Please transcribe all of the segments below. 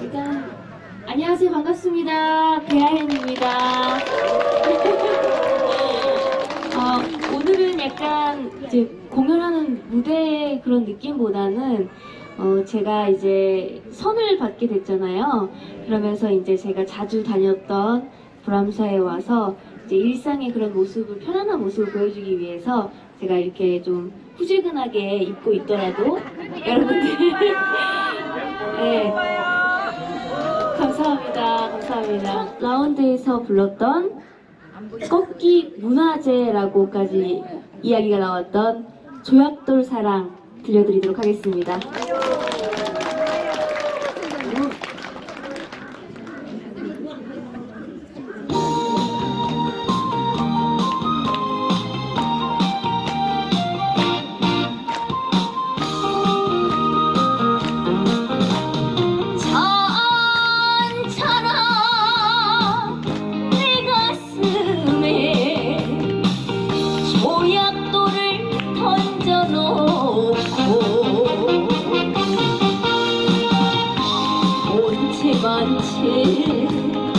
일단 안녕하세요 반갑습니다 배아현입니다. 어, 오늘은 약간 이제 공연하는 무대 그런 느낌보다는 어, 제가 이제 선을 받게 됐잖아요. 그러면서 이제 제가 자주 다녔던 브람사에 와서 이제 일상의 그런 모습을 편안한 모습을 보여주기 위해서 제가 이렇게 좀 후질근하게 입고 있더라도 여러분들 네. 감사합니다. 감사합니다. 라운드에서 불렀던 꺾기 문화제라고까지 이야기가 나왔던 조약돌 사랑 들려드리도록 하겠습니다. 万千。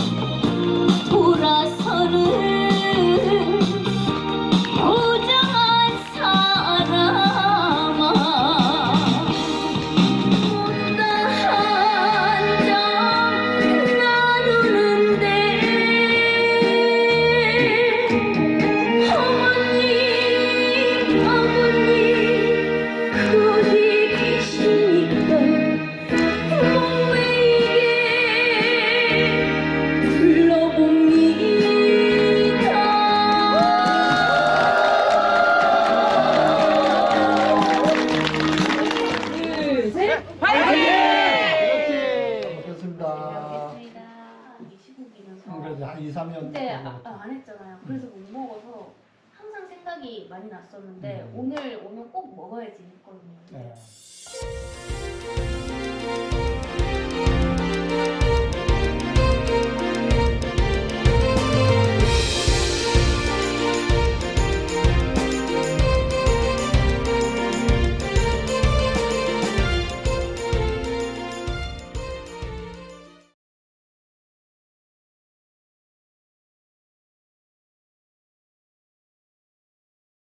그래서 한 2, 3년 그때 아, 아, 안 했잖아요. 그래서 못 먹어서 항상 생각이 많이 났었는데 음. 오늘 오면 꼭 먹어야지 했거든요. 네.